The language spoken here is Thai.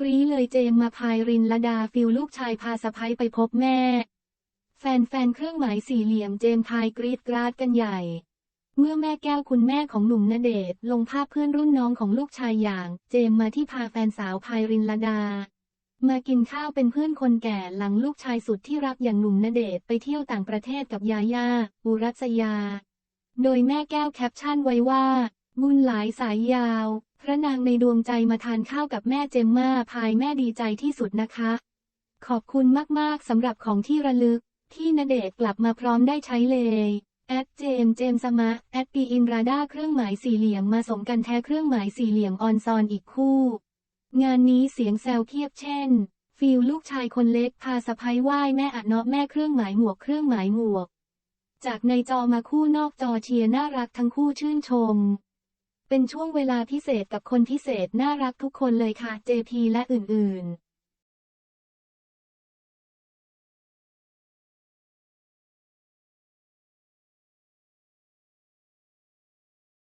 กรี๊เลยเจมมาพายรินละดาฟิลลูกชายพาสะพ้ยไปพบแม่ แฟนๆเครื่องหมายสี่เหลี่ยมเจมพายกรีดกราดกันใหญ่ เมื่อแม่แก้วคุณแม่ของหนุ่มณเดชลงภาพเพื่อนรุ่นน้องของลูกชายอย่าง เจมมาที่พาแฟนสาวพายรินละดา มากินข้าวเป็นเพื่อนคนแก่หลังลูกชายสุดที่รักอย่างหนุ่มณเดชไปเที่ยวต่างประเทศกับยาย่าอุรัสยา โดยแม่แก้วแคปชั่นไว้ว่าบุญหลายสายยาว ระนางในดวงใจมาทานข้าวกับแม่เจมมาพายแม่ดีใจที่สุดนะคะ ขอบคุณมากๆสำหรับของที่ระลึก ที่ณเดชกลับมาพร้อมได้ใช้เลยแอดเจมเจมสมะแอดปีอินราดาเครื่องหมายสี่เหลี่ยมมาสมกันแท้เครื่องหมายสี่เหลี่ยมออนซอนอีกคู่ งานนี้เสียงแซวเพียบเช่น ฟิลลูกชายคนเล็กพาสะพ้ายไหว้แม่อะเนาะแม่เครื่องหมายหมวกเครื่องหมายหมวก จากในจอมาคู่นอกจอเชียร์น่ารักทั้งคู่ชื่นชม เป็นช่วงเวลาพิเศษกับคนพิเศษน่ารักทุกคนเลยค่ะ JP และอื่นๆ